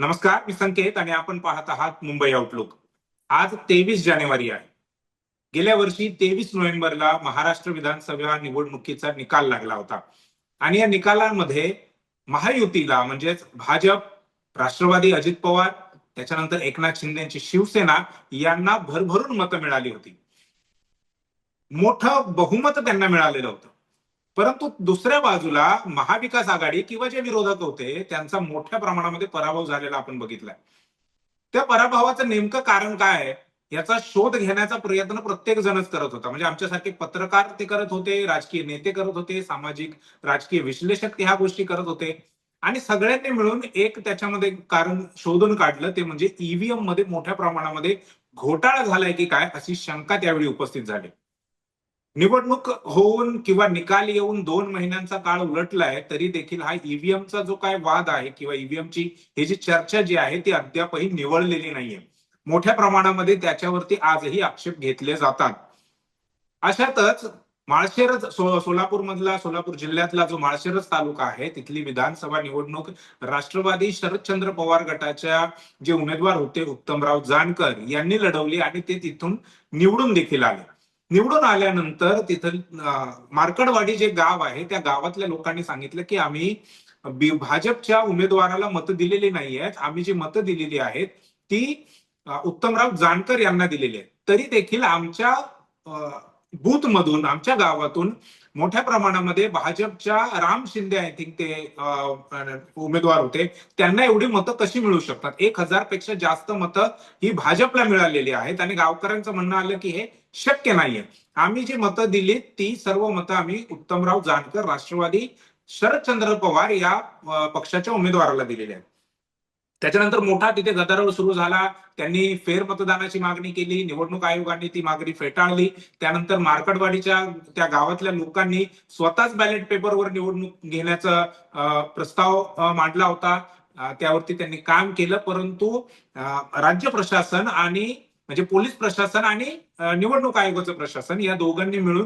नमस्कार मी संकेत आणि आपण पाहत आहात मुंबई आउटलुक आज तेवीस जानेवारी आहे. गेल्या वर्षी तेवीस नोव्हेंबरला महाराष्ट्र विधानसभा निवडणुकीचा निकाल लागला होता. आणि या निकालांमध्ये महायुतीला म्हणजेच भाजप राष्ट्रवादी अजित पवार त्याच्यानंतर एकनाथ शिंदेची शिवसेना यांना भरभरून मतं मिळाली होती. मोठं बहुमत त्यांना मिळालेलं होतं. परंतु दुसऱ्या बाजूला महाविकास आघाडी किंवा जे विरोधक होते त्यांचा मोठ्या प्रमाणामध्ये पराभव झालेला आपण बघितलाय. त्या पराभवाचं नेमकं कारण काय आहे याचा शोध घेण्याचा प्रयत्न प्रत्येक जणच करत होता. म्हणजे आमच्यासारखे पत्रकार ते करत होते राजकीय नेते करत होते सामाजिक राजकीय विश्लेषक ह्या गोष्टी करत होते. आणि सगळ्यांनी मिळून एक त्याच्यामध्ये कारण शोधून काढलं ते म्हणजे ईव्हीएममध्ये मोठ्या प्रमाणामध्ये घोटाळा झालाय की काय अशी शंका त्यावेळी उपस्थित झाली. निवडणूक होऊन किंवा निकाल येऊन दोन महिन्यांचा काळ उलटलाय तरी देखील हा ईव्हीएमचा जो काय वाद आहे किंवा ईव्हीएमची ही जी चर्चा जी आहे ती अद्यापही निवडलेली नाहीये. मोठ्या प्रमाणामध्ये त्याच्यावरती आजही आक्षेप घेतले जातात. अशातच माळशेरच सोलापूर मधला सोलापूर जिल्ह्यातला जो माळशेरच तालुका आहे तिथली विधानसभा निवडणूक राष्ट्रवादी शरदचंद्र पवार गटाच्या जे उमेदवार होते उत्तमराव जानकर यांनी लढवली आणि ते तिथून निवडून देखील आले. निवडून आल्यानंतर तिथं मार्कडवाडी जे गाव आहे त्या गावातल्या लोकांनी सांगितलं की आम्ही भाजपच्या उमेदवाराला मतं दिलेली नाही आहेत. आम्ही जी मतं दिलेली आहेत ती उत्तमराव जानकर यांना दिलेली आहेत. तरी देखील आमच्या बूथमधून आमच्या गावातून मोठ्या प्रमाणामध्ये भाजपच्या राम शिंदे आय थिंक ते उमेदवार होते. त्यांना एवढी मतं कशी मिळू शकतात? एक हजारपेक्षा जास्त मतं ही भाजपला मिळालेली आहेत. आणि गावकऱ्यांचं म्हणणं आलं की हे शक्य नाहीये. आम्ही जी मतं दिली ती सर्व मतं आम्ही उत्तमराव जानकर राष्ट्रवादी शरदचंद्र पवार या पक्षाच्या उमेदवाराला दिलेली आहेत. त्याच्यानंतर मोठा तिथे गदारोळ सुरू झाला. त्यांनी फेरमतदानाची मागणी केली निवडणूक आयोगाने ती मागणी फेटाळली. त्यानंतर मार्कडवाडीच्या त्या गावातल्या लोकांनी स्वतःच बॅलेट पेपरवर निवडणूक घेण्याचा प्रस्ताव मांडला होता. त्यावरती त्यांनी काम केलं परंतु राज्य प्रशासन आणि म्हणजे पोलीस प्रशासन आणि निवडणूक आयोगाचं प्रशासन या दोघांनी मिळून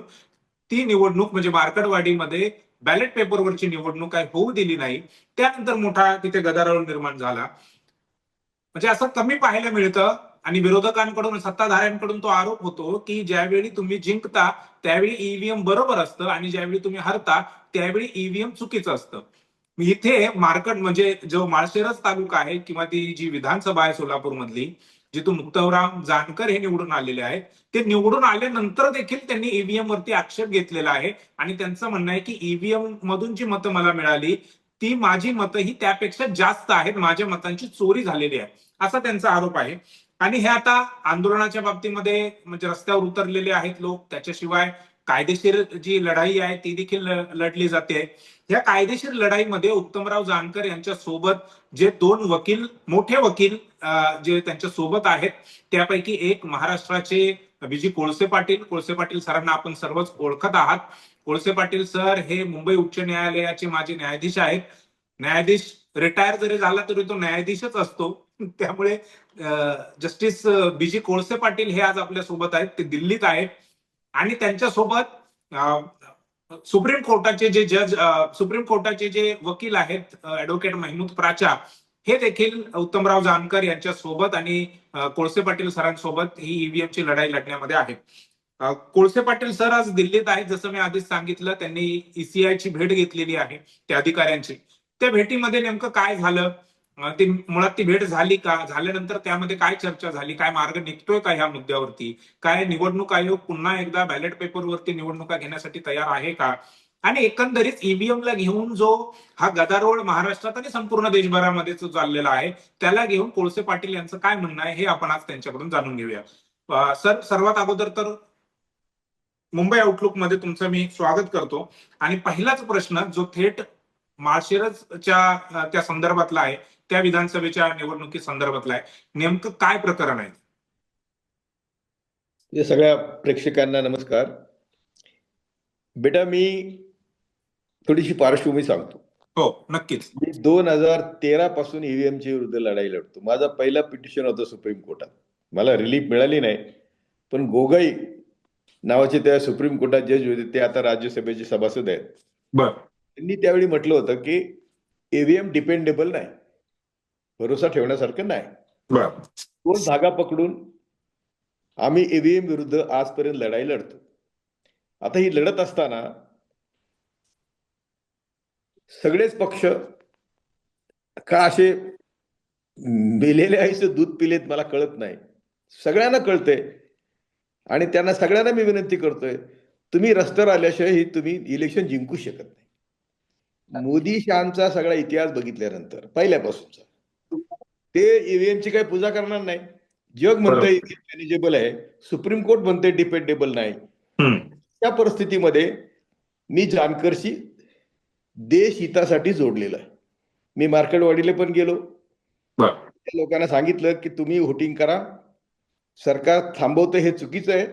ती निवडणूक म्हणजे मार्कडवाडीमध्ये बॅलेट पेपरवरची निवडणूक काय होऊ दिली नाही. त्यानंतर मोठा तिथे गदारोळ निर्माण झाला. म्हणजे असं कमी पाहायला मिळतं आणि विरोधकांकडून सत्ताधाऱ्यांकडून तो आरोप होतो की ज्यावेळी तुम्ही जिंकता त्यावेळी ईव्हीएम बरोबर असतं आणि ज्यावेळी तुम्ही हरता त्यावेळी ईव्हीएम चुकीचं असतं. इथे मार्कट म्हणजे जो माळशेरस तालुका आहे किंवा ती जी विधानसभा आहे सोलापूर मधली जिथून मुक्तवराम जानकर हे निवडून आलेले आहेत ते निवडून आल्यानंतर देखील त्यांनी ईव्हीएम वरती आक्षेप घेतलेला आहे. आणि त्यांचं म्हणणं आहे की ईव्हीएम मधून जी मतं मला मिळाली ती माझी मतं ही त्यापेक्षा जास्त आहेत. माझ्या मतांची चोरी झालेली आहे. असा त्यांचा आरोप आहे. आणि हे आता आंदोलनाच्या बाबतीमध्ये म्हणजे रस्त्यावर उतरलेले आहेत लोक. त्याच्याशिवाय कायदेशीर जी लढाई आहे ती देखील लढली जाते. या कायदेशीर लढाईमध्ये उत्तमराव जानकर यांच्या सोबत जे दोन वकील मोठे वकील जे त्यांच्यासोबत आहेत त्यापैकी एक महाराष्ट्राचे बीजी कोळसे पाटील. कोळसे पाटील सरांना आपण सर्वच ओळखत आहात. कोळसे पाटील सर हे मुंबई उच्च न्यायालयाचे माझे न्यायाधीश आहेत. न्यायाधीश रिटायर जरी झाला तरी तो न्यायाधीशच असतो. त्यामुळे जस्टिस बीजी कोळसे पाटील हे आज आपल्यासोबत आहेत. ते दिल्लीत आहेत. आणि त्यांच्यासोबत सुप्रीम कोर्टाचे जे जज सुप्रीम कोर्टाचे जे वकील आहेत ऍडव्होकेट महमूद प्राचा हे देखील उत्तमराव जानकर यांच्या सोबत आणि कोळसे पाटील सरांसोबत ही ईव्हीएम ची लढाई लढण्यामध्ये आहे कोळसे पाटील सर आज दिल्लीत आहेत जसं मी आधीच सांगितलं त्यांनी ईसीआय ची भेट घेतलेली आहे त्या अधिकाऱ्यांची. त्या भेटीमध्ये नेमकं काय झालं? ती मुळात ती भेट झाली का? झाल्यानंतर त्यामध्ये काय चर्चा झाली? काय मार्ग निघतोय का ह्या मुद्द्यावरती? काय निवडणूक आयोग पुन्हा एकदा बॅलेट पेपरवरती निवडणुका घेण्यासाठी तयार आहे का? आणि एकंदरीत ईव्हीएमला घेऊन जो हा गदारोळ महाराष्ट्रात आणि संपूर्ण देशभरामध्ये जो चाललेला आहे त्याला घेऊन कोळसे पाटील यांचं काय म्हणणं आहे हे आपण आज त्यांच्याकडून जाणून घेऊया. सर सर्वात अगोदर तर मुंबई आउटलुकमध्ये तुमचं मी स्वागत करतो. आणि पहिलाच प्रश्न जो थेट माळशिरसच्या त्या संदर्भातला आहे त्या विधानसभेच्या निवडणुकी संदर्भातला आहे. नेमकं काय प्रकरण आहे? सगळ्या प्रेक्षकांना नमस्कार. बेटा मी थोडीशी पार्श्वभूमी सांगतो. हो नक्कीच. मी दोन हजार तेरा पासून ईव्हीएम ची विरुद्ध लढाई लढतो. माझा पहिला पिटिशन होता सुप्रीम कोर्टात. मला रिलीफ मिळाली नाही पण गोगाई नावाचे त्या सुप्रीम कोर्टात जज होते. ते आता राज्यसभेचे सभासद आहेत. बर. त्यांनी त्यावेळी म्हटलं होतं की ईव्हीएम डिपेंडेबल नाही. भरोसा ठेवण्यासारखं नाही. तोच धागा पकडून आम्ही ईव्हीएम विरुद्ध आजपर्यंत लढाई लढतो. आता ही लढत असताना सगळेच पक्ष का असे मेलेले आईचं दूध पिलेत मला कळत नाही. सगळ्यांना कळतंय. आणि त्यांना सगळ्यांना मी विनंती करतोय तुम्ही रस्त्यावर आल्याशिवाय ही तुम्ही इलेक्शन जिंकू शकत नाही. मोदी शहांचा सगळा इतिहास बघितल्यानंतर पहिल्यापासूनचा. ते EVM ची काही पूजा करणार नाही. जग म्हणतंय ईव्हीएम मॅनेजेबल आहे. सुप्रीम कोर्ट म्हणतंय डिपेंडेबल नाही. त्या परिस्थितीमध्ये मी जानकरशी देश हितासाठी जोडलेला आहे. मी मार्केटवाडीला पण गेलो. त्या लोकांना सांगितलं की तुम्ही व्होटिंग करा. सरकार थांबवतं हे चुकीचं आहे.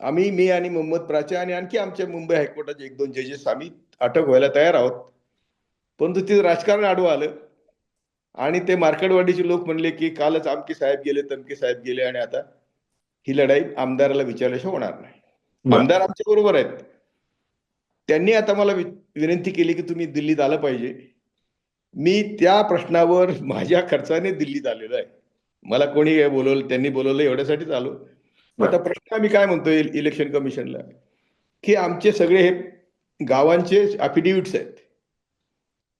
आम्ही मी आणि मोहम्मद प्राच्या आणि आणखी आमच्या मुंबई हायकोर्टाचे एक दोन जजेस आम्ही अटक व्हायला तयार आहोत. परंतु तिथं राजकारण आडवं आलं. आणि ते मार्केटवाडीचे लोक म्हणले की कालच आमके साहेब गेले तमके साहेब गेले आणि आता ही लढाई आमदाराला विचारल्याशिवाय होणार नाही. आमदार आमच्या बरोबर आहेत. त्यांनी आता मला विनंती केली की तुम्ही दिल्लीत आलं पाहिजे. मी त्या प्रश्नावर माझ्या खर्चाने दिल्लीत आलेलो आहे. मला कोणी काय बोलवलं त्यांनी बोलवलं एवढ्यासाठीच आलो. आता प्रश्न आम्ही काय म्हणतोय इलेक्शन कमिशनला? की आमचे सगळे हे गावांचे अफिडेव्हिट्स आहेत.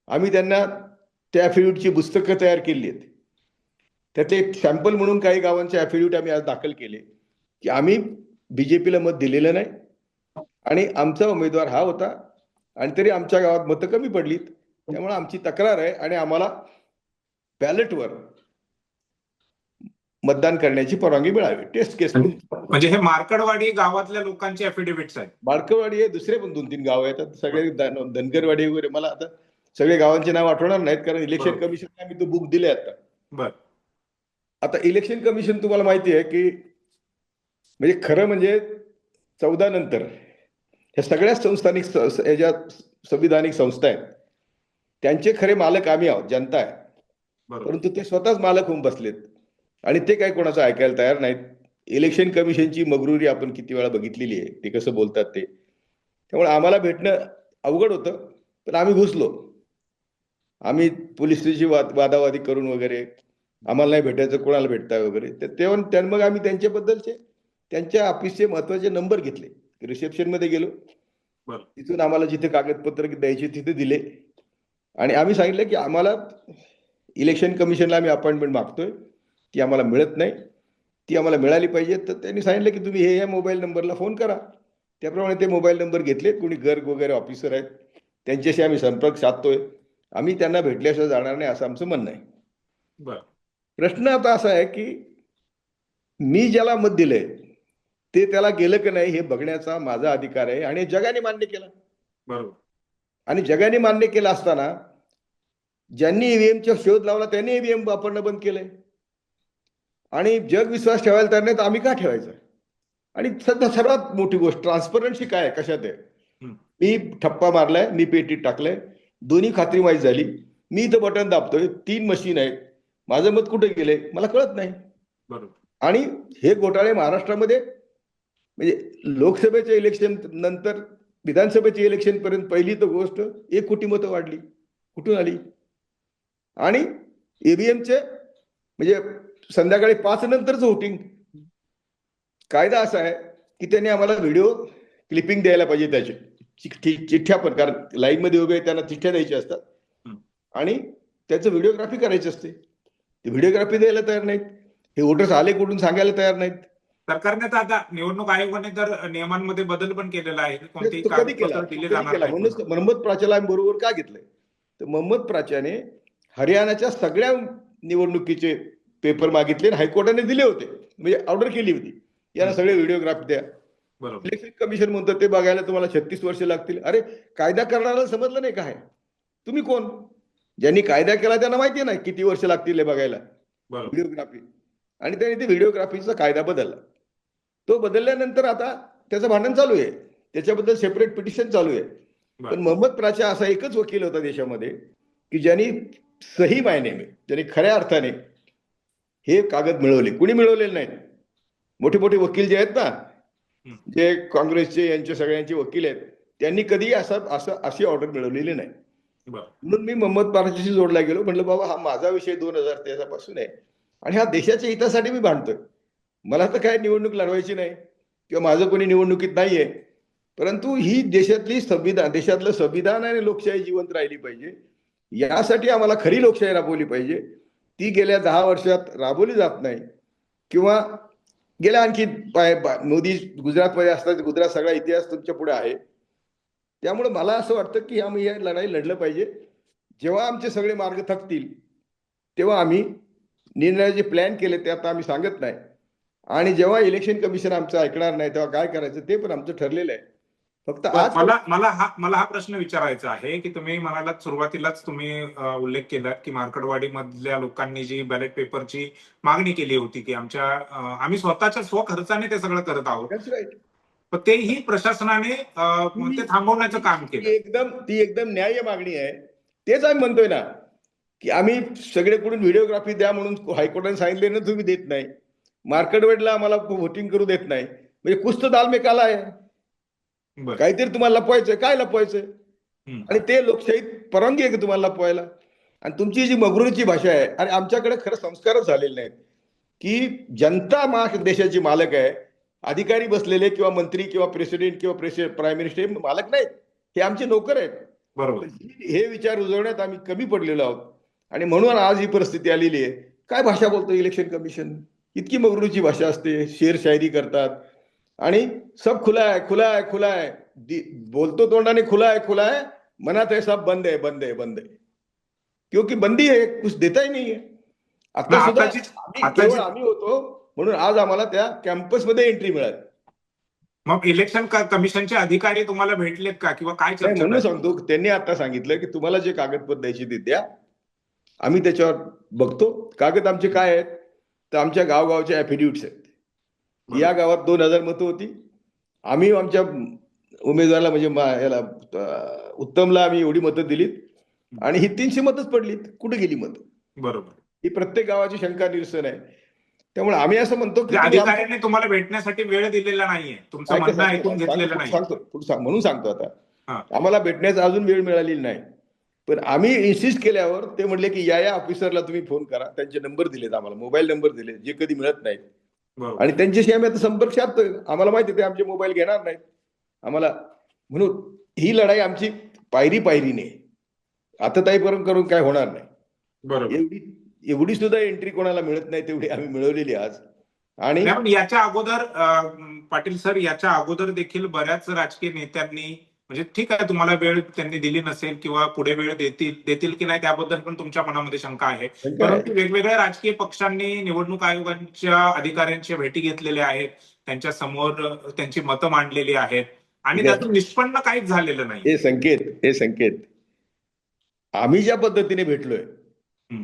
आम्ही त्यांना त्या अफिडेव्हिटची पुस्तकं तयार केली आहेत. त्यातले एक सॅम्पल म्हणून काही गावांचे अफिडेव्हिट आम्ही आज दाखल केले. की आम्ही बीजेपीला मत दिलेलं नाही. आणि आमचा उमेदवार हा होता. आणि तरी आमच्या गावात मतं कमी पडलीत. त्यामुळे आमची तक्रार आहे आणि आम्हाला बॅलेटवर मतदान करण्याची परवानगी मिळावी. टेस्ट केस म्हणजे हे मार्कडवाडी गावातल्या लोकांचे अफिडेव्हिट्स आहेत. बाळकवाडी हे दुसरे पण दोन तीन गाव आहेत सगळे धन- धनगरवाडी वगैरे. मला आता सगळे गावांचे नाव आठवणार नाहीत कारण इलेक्शन बरोबर. कमिशन आम्ही तो बुक दिले आता. बर. आता इलेक्शन कमिशन तुम्हाला माहिती आहे की म्हणजे खरं म्हणजे चौदा नंतर ह्या सगळ्या संस्थानिक ज्या संविधानिक संस्था आहेत त्यांचे खरे मालक आम्ही आहोत जनता आहे. परंतु ते स्वतःच मालक होऊन बसलेत. आणि ते काही कोणाचं ऐकायला तयार नाहीत. इलेक्शन कमिशनची मगरुरी आपण किती वेळा बघितलेली आहे ते कसं बोलतात ते. त्यामुळे आम्हाला भेटणं अवघड होतं पण आम्ही घुसलो. आम्ही पोलिसची वाद वादावादी करून वगैरे आम्हाला नाही भेटायचं कोणाला भेटताय वगैरे. तर तेव्हा त्या मग आम्ही त्यांच्याबद्दलचे त्यांच्या ऑफिसचे महत्त्वाचे नंबर घेतले. रिसेप्शनमध्ये गेलो. बरं. तिथून आम्हाला जिथे कागदपत्र द्यायचे तिथे दिले. आणि आम्ही सांगितलं की आम्हाला इलेक्शन कमिशनला आम्ही अपॉइंटमेंट मागतोय. ती आम्हाला मिळत नाही. ती आम्हाला मिळाली पाहिजे. तर त्यांनी सांगितलं की तुम्ही हे या मोबाईल नंबरला फोन करा. त्याप्रमाणे ते मोबाईल नंबर घेतले. कोणी गर्ग वगैरे ऑफिसर आहेत. त्यांच्याशी आम्ही संपर्क साधतोय. आम्ही त्यांना भेटल्याशिवाय जाणार नाही असं आमचं म्हणणं आहे. बर. प्रश्न आता असा आहे की मी ज्याला मत दिलंय ते त्याला गेलं की नाही हे बघण्याचा माझा अधिकार आहे आणि जगाने मान्य केला. बरोबर. आणि जगाने मान्य केलं असताना ज्यांनी ईव्हीएमचा शोध लावला त्यांनी ईव्हीएम वापरणं बंद केलंय. आणि जग विश्वास ठेवायला तयार नाही तर आम्ही का ठेवायचं? आणि सध्या सर्वात मोठी गोष्ट ट्रान्सपरन्सी काय कशात आहे. मी ठप्पा मारलाय मी पेटीत टाकलंय दोन्ही खात्री माहीत झाली. मी इथं बटन दाबतोय. तीन मशीन आहेत. माझं मत कुठे गेलंय? मला कळत नाही. बरोबर. आणि हे घोटाळे महाराष्ट्रामध्ये म्हणजे लोकसभेच्या इलेक्शन नंतर विधानसभेच्या इलेक्शन पर्यंत पहिली तर गोष्ट एक कोटी मतं वाढली. कुठून आली? आणि ईव्हीएमचे म्हणजे संध्याकाळी पाच नंतरच वोटिंग कायदा असा आहे की त्यांनी आम्हाला व्हिडिओ क्लिपिंग द्यायला पाहिजे त्याचे. चिठ्ठ्या पण कारण लाईन मध्ये उभे त्यांना चिठ्ठ्या द्यायच्या असतात. आणि त्याचं व्हिडिओग्राफी करायची असते. ते व्हिडिओग्राफी द्यायला तयार नाहीत. हे वोटर्स आले कुठून सांगायला तयार नाहीत. सरकारने तर आता निवडणूक आयोगाने तर नियमांमध्ये बदल पण केलेला आहे. कधी केला. म्हणूनच मोहम्मद प्राच्याला बरोबर का घेतलंय? तर मोहम्मद प्राच्याने हरियाणाच्या सगळ्या निवडणुकीचे पेपर मागितले आणि हायकोर्टाने दिले होते. म्हणजे ऑर्डर केली होती. यांना सगळे व्हिडिओग्राफ द्या. इलेक्शन कमिशन म्हणतं ते बघायला तुम्हाला छत्तीस वर्ष लागतील. अरे कायदा करणारा समजलं नाही काय तुम्ही कोण? ज्यांनी कायदा केला त्यांना माहिती नाही किती वर्ष लागतील हे बघायला. व्हिडिओग्राफी. आणि त्यांनी ते व्हिडिओग्राफीचा कायदा बदलला. तो बदलल्यानंतर आता त्याचं भांडण चालू आहे. त्याच्याबद्दल सेपरेट पिटिशन चालू आहे. पण. मोहम्मद प्राचा असा एकच वकील होता देशामध्ये की ज्यांनी सही मायनेने ज्यांनी खऱ्या अर्थाने हे कागद मिळवले. कुणी मिळवलेले नाहीत मोठे मोठे वकील जे आहेत ना. जे काँग्रेसचे यांचे सगळ्यांचे वकील आहेत त्यांनी कधी असं असं अशी ऑर्डर मिळवलेली नाही. म्हणून मी मोहम्मद पारशीशी जोडला गेलो म्हटलं बाबा हा माझा विषय दोन हजार तेरापासून आहे आणि हा देशाच्या हितासाठी मी भांडतोय. मला तर काय निवडणूक लढवायची नाही किंवा माझं कोणी निवडणुकीत नाहीये. परंतु ही देशातली संविधान देशातलं संविधान आणि लोकशाही जिवंत राहिली पाहिजे. यासाठी आम्हाला खरी लोकशाही राबवली पाहिजे. ती गेल्या दहा वर्षात राबवली जात नाही. किंवा गेल्या आणखी पाय- मोदी गुजरातमध्ये असतात गुजरात सगळा इतिहास तुमच्यापुढे आहे. त्यामुळे मला असं वाटतं की आम्ही या लढाई लढलं पाहिजे. जेव्हा आमचे सगळे मार्ग थकतील तेव्हा आम्ही निर्णयाचे प्लॅन केले ते आता आम्ही सांगत नाही. आणि जेव्हा इलेक्शन कमिशन आमचं ऐकणार नाही तेव्हा काय करायचं ते पण आमचं ठरलेलं आहे. फक्त आज मला मला हा मला हा प्रश्न विचारायचा आहे की तुम्ही म्हणालात सुरुवातीलाच तुम्ही उल्लेख केलात की मार्कडवाडी मधल्या लोकांनी जी बॅलेट पेपरची मागणी केली होती की आमच्या आम्ही स्वतःच्या स्वखर्चाने ते सगळं करत आहोत. पण तेही प्रशासनाने ते थांबवण्याचं काम केलं. एकदम ती एकदम न्याय्य मागणी आहे. तेच आम्ही म्हणतोय ना की आम्ही सगळेकडून व्हिडिओग्राफी द्या म्हणून हायकोर्टाने सांगितले ना तुम्ही देत नाही. मार्केटवेडला आम्हाला व्होटिंग करू देत नाही. म्हणजे कुस्त दाल में काला आहे. काहीतरी तुम्हाला लपवायचंय काय लपवायचंय. आणि ते लोकशाहीत परवानगी आहे का तुम्हाला लपवायला? आणि तुमची जी मगरुरीची भाषा आहे आणि आमच्याकडे खरं संस्कारच झालेले नाहीत. की जनता मा देशाची मालक आहे अधिकारी बसलेले किंवा मंत्री किंवा प्रेसिडेंट किंवा प्रेसि प्राईम मिनिस्टर हे मालक नाहीत. हे आमचे नोकर आहेत. बरोबर. हे विचार रुजवण्यात आम्ही कमी पडलेलो आहोत. आणि म्हणून आज ही परिस्थिती आलेली आहे. काय भाषा बोलतो इलेक्शन कमिशन? इतकी मगरूची भाषा असते शेर शायरी करतात. आणि सब खुला आहे खुला आहे खुला आहे बोलतो तोंडाने खुला आहे खुला आहे मनात है सब बंद आहे बंद आहे बंद आहे. क्योंकि बंदी आहे कुछ देता ही नाही आहे आता सुद्धा आम्ही आताची- केवळ आम्ही होतो म्हणून आज आम्हाला त्या कॅम्पसमध्ये एंट्री मिळाली. मग इलेक्शन कमिशनचे अधिकारी तुम्हाला भेटलेत का? किंवा काय म्हणून? सांगतो त्यांनी आता सांगितलं की तुम्हाला जे कागदपत्र द्यायची ते द्या. आम्ही त्याच्यावर बघतो. कागद आमचे काय आहेत? तर आमच्या गावगावचे ऍफिडेव्हिट्स आहेत. या गावात दोन हजार मतं होती. आम्ही आमच्या उमेदवाराला म्हणजे याला उत्तमला आम्ही एवढी मतं दिलीत. आणि ही तीनशे मतच पडलीत. कुठे गेली मतं? बरोबर. ही प्रत्येक गावाची शंका निरसन आहे. त्यामुळे आम्ही असं म्हणतो की अधिकाऱ्यांनी तुम्हाला भेटण्यासाठी वेळ दिलेला नाहीये. तुमचं म्हणणं ऐकून घेतलेलं नाही सांगतो. म्हणून सांगतो. आता. आम्हाला भेटण्याचा अजून वेळ मिळालेली नाही. पण आम्ही इन्सिस्ट केल्यावर ते म्हणले की या या ऑफिसरला तुम्ही फोन करा. त्यांचे नंबर दिलेत आम्हाला. मोबाईल नंबर दिले जे कधी मिळत नाहीत. आणि त्यांच्याशी आम्ही आता संपर्क साधतोय. आम्हाला माहिती ते आमचे मोबाईल घेणार नाहीत. आम्हाला म्हणून ही लढाई आमची पायरी पायरीने. आता ताईपर्यंत करून काय होणार नाही. बरोबर. एवढी एवढी सुद्धा एंट्री कोणाला मिळत नाही तेवढी आम्ही मिळवलेली आज. आणि याच्या अगोदर पाटील सर याच्या अगोदर देखील बऱ्याच राजकीय नेत्यांनी म्हणजे ठीक आहे तुम्हाला वेळ त्यांनी दिली नसेल किंवा पुढे वेळ देतील देतील की नाही त्याबद्दल पण तुमच्या मनामध्ये शंका आहे. परंतु वेगवेगळ्या राजकीय पक्षांनी निवडणूक आयोगाच्या अधिकाऱ्यांच्या भेटी घेतलेल्या आहेत त्यांच्यासमोर त्यांची मतं मांडलेली आहेत आणि. त्यातून निष्पन्न काहीच झालेलं नाही. हे संकेत हे संकेत. आम्ही ज्या पद्धतीने भेटलोय.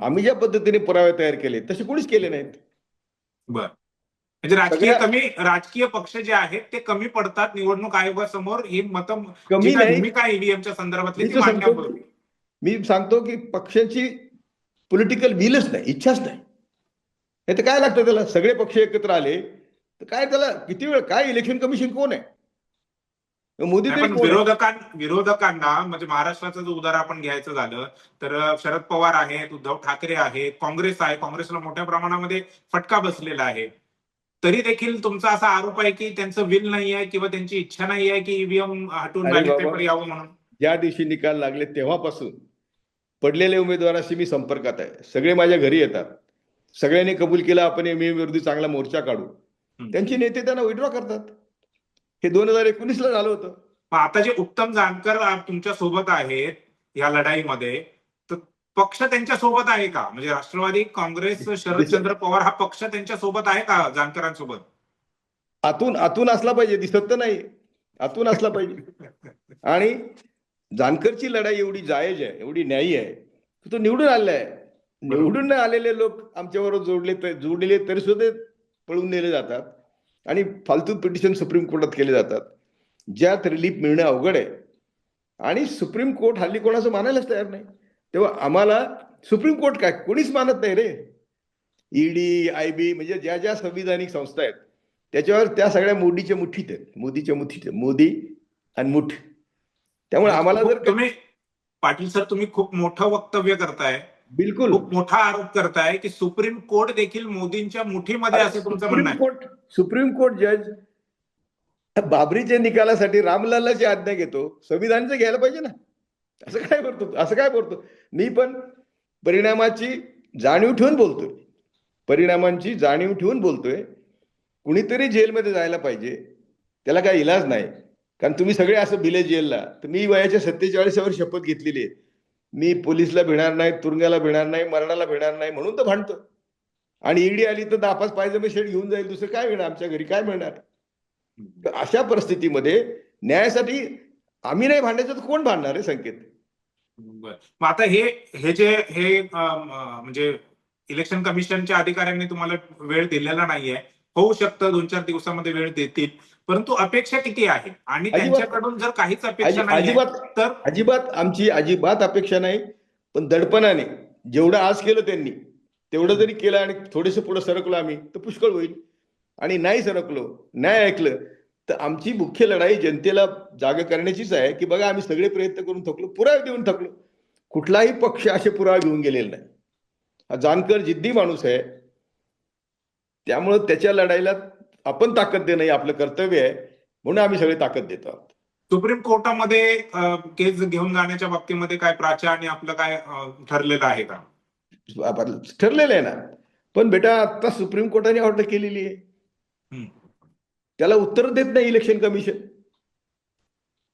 आम्ही ज्या पद्धतीने पुरावे तयार केले तसे कोणीच केले नाहीत. बर. म्हणजे राजकीय कमी राजकीय पक्ष जे आहेत ते कमी पडतात निवडणूक आयोगासमोर. ही मतं कमी भूमिका ईव्हीएमच्या संदर्भातली मी सांगतो मांडण्यापूर्वी मी सांगतो की पक्षाची पॉलिटिकल विलच नाही इच्छाच नाही. हे तर काय लागतं त्याला? सगळे पक्ष एकत्र आले तर काय त्याला किती वेळ काय इलेक्शन कमिशन कोण आहे? मोदी नाही, तरी पण कोण आहे? विरोधकां विरोधकांना म्हणजे महाराष्ट्राचं जर उदाहरण आपण घ्यायचं झालं तर शरद पवार आहेत उद्धव ठाकरे आहेत काँग्रेस आहे. काँग्रेसला मोठ्या प्रमाणामध्ये फटका बसलेला आहे. तरी देखील तुमचा असा आरोप आहे की त्यांचं विल नाही आहे किंवा त्यांची इच्छा नाही आहे की ईव्हीएम हटवून बॅलेट बाबा. पेपर यावं म्हणून? ज्या दिवशी निकाल लागले तेव्हापासून पडलेल्या उमेदवाराशी मी संपर्कात आहे. सगळे माझ्या घरी येतात. सगळ्यांनी कबूल केलं आपण एमए विरोधी चांगला मोर्चा काढू. त्यांचे नेते त्यांना विड्रॉ करतात. हे दोन हजार एकोणीस ला झालं होतं. आता जे उत्तम जानकर तुमच्यासोबत आहेत या लढाईमध्ये पक्ष त्यांच्यासोबत आहे का? म्हणजे राष्ट्रवादी काँग्रेस शरदचंद्र पवार हा पक्ष त्यांच्यासोबत आहे का जानकरांसोबत आतून आतून असला पाहिजे दिसत तर नाही. आतून असला पाहिजे. आणि जानकरची लढाई एवढी जायज आहे एवढी न्यायी आहे. तो निवडून आलेला आहे निवडून आलेले लोक आमच्याबरोबर जोडले जोडलेले तरी सुद्धा पळून नेले जातात. आणि फालतू पिटिशन सुप्रीम कोर्टात केले जातात. ज्यात रिलीफ मिळणं अवघड आहे. आणि सुप्रीम कोर्ट हल्ली कोणाचं मानायलाच तयार नाही. तेव्हा आम्हाला सुप्रीम कोर्ट काय कोणीच मानत नाही रे. ईडी आय बी म्हणजे ज्या ज्या संविधानिक संस्था आहेत त्याच्यावर त्या सगळ्या मोदीच्या मुठीत आहेत. मोदीच्या मुठीत आहेत. मोदी आणि मुठ. त्यामुळे आम्हाला जर तुम्ही पाटील सर तुम्ही खूप मोठं वक्तव्य करताय. बिलकुल. खूप मोठा आरोप करताय की सुप्रीम कोर्ट देखील मोदींच्या मुठीमध्ये असं तुमचं म्हणणं कोर्ट सुप्रीम कोर्ट जज बाबरीच्या निकालासाठी रामलल्लाची आज्ञा घेतो. संविधानाचं घ्यायला पाहिजे ना. असं काय करतो असं काय बोलतो? मी पण परिणामाची जाणीव ठेवून बोलतोय. परिणामांची जाणीव ठेवून बोलतोय. कुणीतरी जेलमध्ये जायला पाहिजे. त्याला काय इलाज नाही. कारण तुम्ही सगळे असं बिले जेलला. तर मी वयाच्या सत्तेचाळीसावर शपथ घेतलेली आहे. मी पोलिसला भिणार नाही तुरुंगाला भिणार नाही मरणाला भिणार नाही म्हणून तर भांडतो आणि ईडी आली तर दापास पायजमे शेड घेऊन जाईल दुसरं काय मिळणार आमच्या घरी काय मिळणार? अशा परिस्थितीमध्ये न्यायासाठी आम्ही नाही भांडायचं तर कोण भांडणार आहे संकेत? मग आता हे हे जे हे म्हणजे इलेक्शन कमिशनच्या अधिकाऱ्यांनी तुम्हाला वेळ दिलेला नाहीये. होऊ शकतं दोन चार दिवसामध्ये वेळ देतील. परंतु अपेक्षा किती आहे? आणि त्यांच्याकडून जर काहीच अपेक्षा नाही अजिबात तर? अजिबात आमची अजिबात अपेक्षा नाही. पण दडपणाने जेवढं आज केलं त्यांनी तेवढं जरी केलं आणि थोडेसे पुढे सरकलो आम्ही तर पुष्कळ होईल. आणि नाही सरकलो नाही ऐकलं तर आमची मुख्य लढाई जनतेला जाग करण्याचीच आहे. की बघा आम्ही सगळे प्रयत्न करून थकलो पुरावे देऊन थकलो. कुठलाही पक्ष असे पुरावे घेऊन गेलेला नाही. हा जानकर जिद्दी माणूस आहे. त्यामुळं त्याच्या लढाईला आपण ताकद देणं हे आपलं कर्तव्य आहे म्हणून आम्ही सगळे ताकद देतो आहोत. सुप्रीम कोर्टामध्ये केस घेऊन जाण्याच्या बाबतीमध्ये काय प्राच्या आणि आपलं काय ठरलेलं आहे का? ठरलेलं आहे ना. पण बेटा आता सुप्रीम कोर्टाने ऑर्डर केलेली आहे. त्याला उत्तर देत नाही इलेक्शन कमिशन.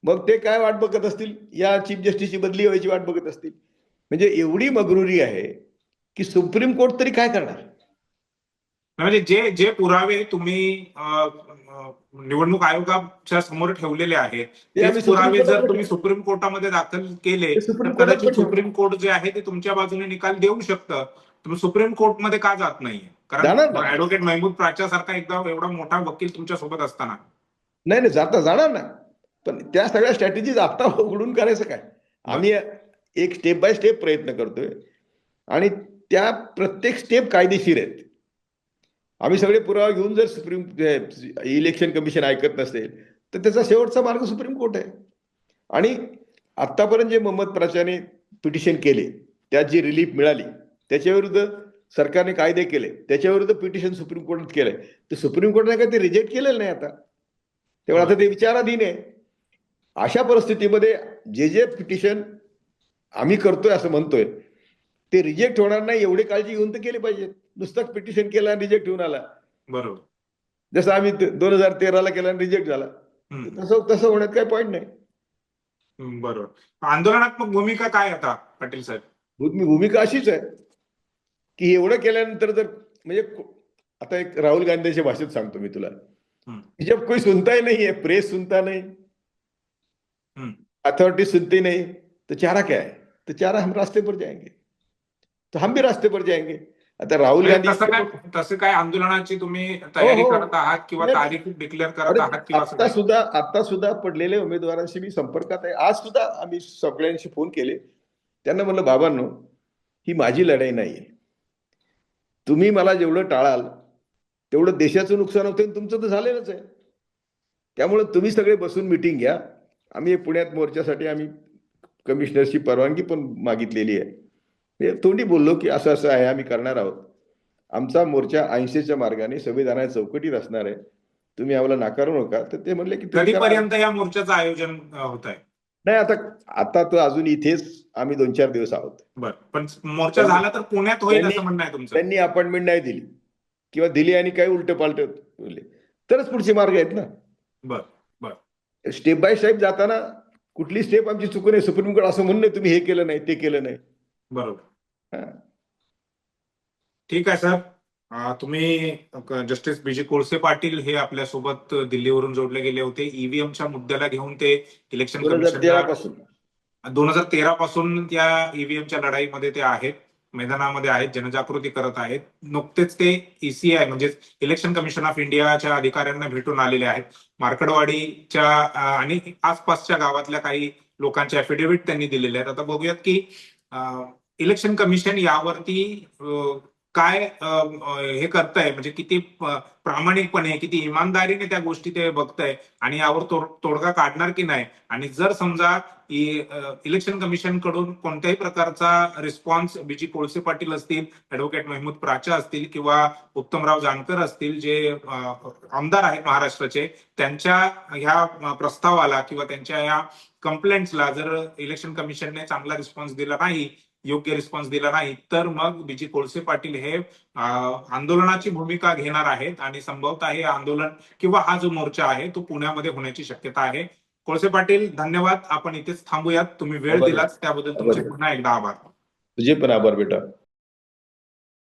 मग ते काय वाट बघत असतील? या चीफ जस्टिसची बदली व्हायची वाट बघत असतील. म्हणजे एवढी मगरुरी आहे की सुप्रीम कोर्ट तरी काय करणार? म्हणजे जे जे पुरावे तुम्ही निवडणूक आयोगाच्या समोर ठेवले आहेत पुरावे जर तुम्ही सुप्रीम कोर्टामध्ये दाखल केले तर कदाचित सुप्रीम कोर्ट जे आहे ते तुमच्या बाजूने निकाल देऊ शकतं. तुम्ही सुप्रीम कोर्टमध्ये का जात नाहीये? कारण. ऍडव्होकेट महमूद प्राच्यासारखा एकदा एवढा मोठा वकील तुमच्यासोबत असताना. नाही नाही जाता जाणार ना. पण त्या सगळ्या स्ट्रॅटेजीज आता उघडून करायचं काय? आम्ही एक स्टेप बाय स्टेप प्रयत्न करतोय. आणि त्या प्रत्येक स्टेप कायदेशीर आहेत. आम्ही सगळे पुरावा घेऊन जर सुप्रीम इलेक्शन कमिशन ऐकत नसेल तर त्याचा शेवटचा मार्ग सुप्रीम कोर्ट आहे. आणि आतापर्यंत जे मोहम्मद प्राचाने पिटिशन केले त्यात जी रिलीफ मिळाली त्याच्याविरुद्ध सरकारने कायदे केले त्याच्याविरुद्ध पिटिशन सुप्रीम कोर्टात केलंय. तर सुप्रीम कोर्टाने काय ते रिजेक्ट केलेलं नाही आता. तेव्हा आता ते विचाराधीन आहे. अशा परिस्थितीमध्ये जे जे पिटिशन आम्ही करतोय असं म्हणतोय ते रिजेक्ट होणार नाही एवढी काळजी घेऊन तर केली पाहिजे. नुसतंच पिटिशन केलं आणि रिजेक्ट होऊन आला. बरोबर. जसं आम्ही दोन हजार तेराला केला आणि रिजेक्ट झाला. तसं तसं होण्यात काही पॉईंट नाही. बरोबर. आंदोलनात्मक भूमिका काय आता पाटील साहेब? भूमी- भूमिका अशीच आहे की एवढं केल्यानंतर जर म्हणजे आता एक राहुल गांधीच्या भाषेत सांगतो मी तुला. जब कोई सुनता ही नहीं प्रेस सुनता नहीं. अथॉरिटी सुनती नहीं तो चारा क्या है? तो चारा हम रास्ते पर जाएंगे। तो हम भी रास्ते पर जाएंगे। आता राहुल म्हणजे तसं गांधी काय तसं काय आंदोलनाची तुम्ही तयारी हो, हो. करत आहात किंवा नाही. तारीख डिक्लेअर करत आहात किंवा असं आता? सुद्धा आता सुद्धा पडलेल्या उमेदवारांशी मी संपर्कात आहे. आज सुद्धा आम्ही सगळ्यांशी फोन केले. त्यांना म्हणलं बाबांनो ही माझी लढाई नाहीये. तुम्ही मला जेवढं टाळाल तेवढं देशाचं नुकसान होतं आणि तुमचं तर झालेलंच आहे. त्यामुळे तुम्ही सगळे बसून मिटिंग घ्या. आम्ही पुण्यात मोर्चासाठी आम्ही कमिशनरची परवानगी पण मागितलेली आहे. तोंडी बोललो की असं असं आहे आम्ही करणार आहोत. आमचा मोर्चा ऐंशीच्या मार्गाने संविधानाच्या चौकटीत असणार आहे. तुम्ही आम्हाला नाकारू नका. तर ते म्हणले की. कधीपर्यंत या मोर्चाचं आयोजन होत आहे? नाही आता आता तर अजून इथेच आम्ही दोन चार दिवस आहोत. बर पण मोर्चा झाला तर पुण्यात होईल त्यांनी- असं म्हणणं आहे तुमचं. त्यांनी अपॉइंटमेंट नाही दिली. किंवा दिली आणि काही उलट पालट बोलले. तरच पुढचे मार्ग आहेत ना. बर. स्टेप बाय स्टेप जाताना कुठली स्टेप आमची चुकून आहे सुप्रीम कोर्ट असं म्हणणं तुम्ही हे केलं नाही ते केलं नाही. बरोबर. ठीक आहे सर. तुम्ही जस्टिस बी जी कोळसे पाटील हे आपल्यासोबत दिल्लीवरून जोडले गेले होते. ईव्हीएमच्या मुद्द्याला घेऊन ते इलेक्शन दोन हजार तेरा पासून दोन हजार तेरा पासून त्या ईव्हीएमच्या लढाईमध्ये ते आहेत. मैदानामध्ये आहेत जनजागृती करत आहेत. नुकतेच ते ईसीआय म्हणजे इलेक्शन कमिशन ऑफ इंडियाच्या अधिकाऱ्यांना भेटून आलेले आहेत. मार्कडवाडीच्या आणि आसपासच्या गावातल्या काही लोकांचे अफिडेव्हिट त्यांनी दिलेले आहेत. आता बघूयात की इलेक्शन कमिशन यावरती काय हे करताय? म्हणजे किती प्रामाणिकपणे किती इमानदारीने त्या गोष्टी ते बघताय आणि यावर तोडगा काढणार की नाही? आणि जर समजा इलेक्शन कमिशनकडून कोणत्याही प्रकारचा रिस्पॉन्स बीजी कोळसे पाटील असतील ऍडव्होकेट महमूद प्राचा असतील किंवा उत्तमराव जानकर असतील जे आमदार आहेत महाराष्ट्राचे त्यांच्या ह्या प्रस्तावाला किंवा त्यांच्या या कंप्लेंट्सला जर इलेक्शन कमिशनने चांगला रिस्पॉन्स दिला नाही योग्य रिस्पॉन्स दिला नाही तर मग बीजी कोळसे पाटील हे आंदोलनाची भूमिका घेणार आहेत आणि संभवतः हे आंदोलन किंवा हा जो मोर्चा आहे तो पुण्यामध्ये होण्याची शक्यता आहे. कोळसे पाटील धन्यवाद. आपण इथेच थांबूयात. तुम्ही वेळ. दिलात. त्याबद्दल तुमचे. पुन्हा एकदा आभार. तुझे पण आभार बेटा.